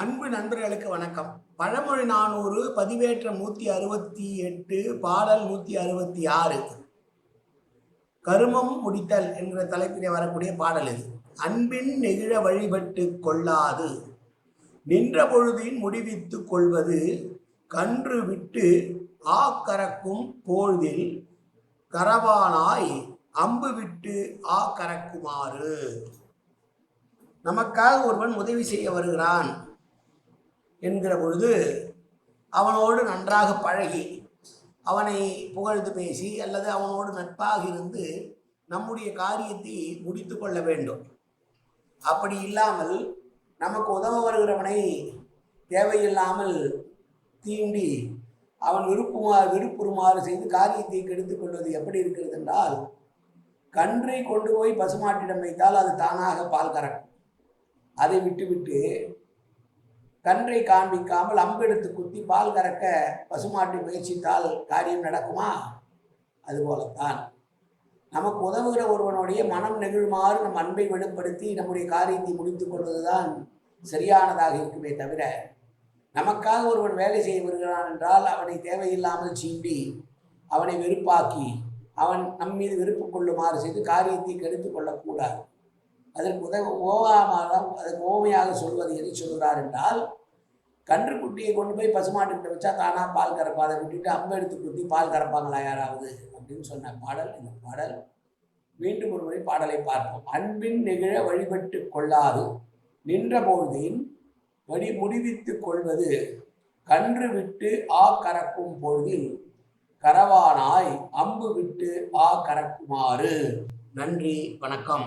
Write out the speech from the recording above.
அன்பு நண்பர்களுக்கு வணக்கம். பழமொழி நானூறு பதிவேற்றம் நூற்றி அறுபத்தி எட்டு பாடல் நூற்றி அறுபத்தி ஆறு. கருமம் முடித்தல் என்ற தலைப்பிலே வரக்கூடிய பாடல் இது. அன்பின் நெகிழ வழிபட்டு கொள்ளாது. நின்ற பொழுதின் முடிவித்து கொள்வது கன்று விட்டு ஆக்கறக்கும் பொழுதில் கரவானாய் அம்பு விட்டு ஆ கறக்குமாறு. நமக்காக ஒருவன் உதவி செய்ய வருகிறான். என்கிற பொழுது அவனோடு நன்றாக பழகி அவனை புகழ்ந்து பேசி அல்லது அவனோடு நட்பாக இருந்து நம்முடைய காரியத்தை முடித்து கொள்ள வேண்டும். அப்படி இல்லாமல் நமக்கு உதவ வருகிறவனை தேவையில்லாமல் தீண்டி அவன் விருப்புமாறு விருப்புறுமாறு செய்து காரியத்தை கெடுத்து கொள்வது எப்படி இருக்கிறது என்றால் கன்றை கொண்டு போய் பசுமாட்டிடம் வைத்தால் அது தானாக பால் கறக்கும். அதை விட்டுவிட்டு கன்றை காண்பிக்காமல் அம்பெடுத்து குத்தி பால் கறக்க பசுமாட்டை முயற்சித்தால் காரியம் நடக்குமா? அதுபோலத்தான். நமக்கு உதவுகிற ஒருவனுடைய மனம் நெகிழுமாறு நம் அன்பை வெளிப்படுத்தி நம்முடைய காரியத்தை முடித்துக் கொள்வதுதான் சரியானதாக இருக்குமே தவிர நமக்காக ஒருவன் வேலை செய்ய வருகிறான் என்றால் அவனை தேவையில்லாமல் சீண்டி அவனை வெறுப்பாக்கி அவன் நம் மீது வெறுப்பு கொள்ளுமாறு செய்து காரியத்தை கெடுத்து கொள்ளக்கூடாது. அதற்கு உதவ ஓவாமலாம் அதற்கு ஓமையாக சொல்வது எதை சொல்கிறார் என்றால் கன்றுக்குட்டியை கொண்டு போய் பசுமாட்டுக்கிட்ட வச்சா தானாக பால் கறப்பா? அதை விட்டுட்டு அம்பு எடுத்து குத்தி பால் கறப்பாங்களா யாராவது? அப்படின்னு சொன்ன பாடல் இந்த பாடல். மீண்டும் ஒரு முறை பாடலை பார்ப்போம். அன்பின் நிகழ வழிபட்டு கொள்ளாது நின்ற பொழுதின் வழி முடிவித்து கொள்வது கன்று விட்டு ஆ கறக்கும் பொழுதில் கரவானாய் அம்பு விட்டு ஆ கறக்குமாறு. நன்றி வணக்கம்.